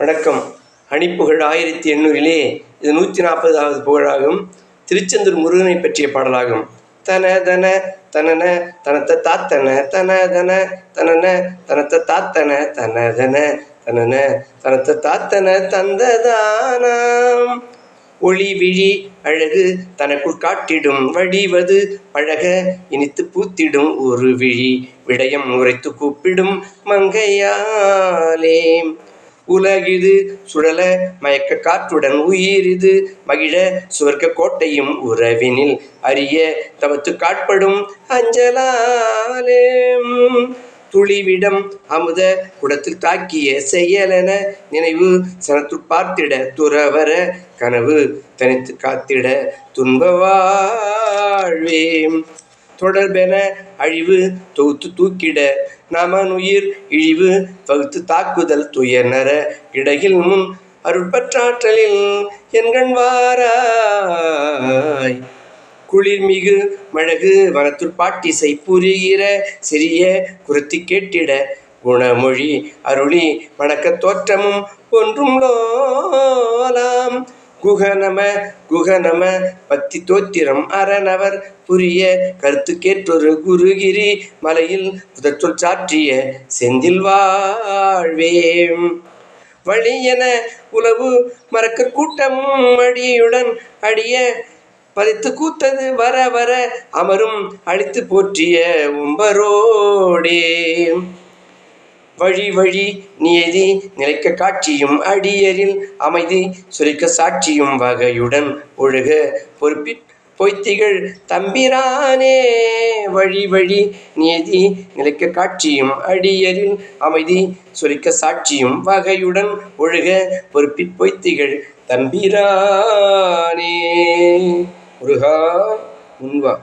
வணக்கம் அணிப்புகழ் ஆயிரத்தி எண்ணூறிலே இது நூற்றி நாற்பதாவது புகழாகும். திருச்செந்தூர் முருகனை பற்றிய பாடலாகும். தன தன தனன தனத்த தாத்தன தன தன தனன தனத்த தாத்தன தன தன தனன தனத்த தாத்தன தந்ததானாம். ஒளி விழி அழகு தனக்குள் காட்டிடும் வடிவது பழக இனித்து பூத்திடும் ஒரு விழி. விடயம் உரைத்து கூப்பிடும் மங்கையாலே உலகிது சுழல மயக்க காற்றுடன் உயிரிது மகிழ சுவர்க்க கோட்டையும் உறவினில் அரிய தவத்து காட்படும் அஞ்சலாலே. துளிவிடம் அமுத குடத்தில் தாக்கிய செயலென நினைவு சனத்துள் பார்த்திட துறவர கனவு தனித்து காத்திட துன்பவாழ்வேம் தொடர்பென அழிவு தொகுத்து தூக்கிட நமனுயிர் இழிவு பகுத்து தாக்குதல் துயர்நர இடையில் முன் அருட்பற்றாற்றலில் என்கண் வாராய். குளிர்மிகு மழகு வனத்துள் பாட்டிசை புரிகிற சிறிய குருத்தி கேட்டிட குணமொழி அருளி வணக்கத் தோற்றமும் ஒன்றும் லோலாம் குகநம குகநம பத்தி தோத்திரம் அரணவர் புரிய கருத்து கேற்றொரு குருகிரி மலையில் புதச்சொல் சாற்றிய செந்தில் வாழ்வேம். வழியென உளவு மறக்க கூட்டமும் அடியுடன் அடிய பதித்து கூத்தது வர வர அமரும் அழித்து போற்றிய உம்பரோடே. வழி வழி நியதி நிலைக்க காட்சியும் அடியரில் அமைதி சுரிக்க சாட்சியும் வகையுடன் ஒழுக. பொறுப்பி பொய்த்திகள் தம்பிரானே. வழி வழி நியதி நிலைக்க காட்சியும் அடியரில் அமைதி சுரிக்க சாட்சியும் வகையுடன் ஒழுக. பொறுப்பி பொய்த்திகள் தம்பிரானே. முருகா முன்வா.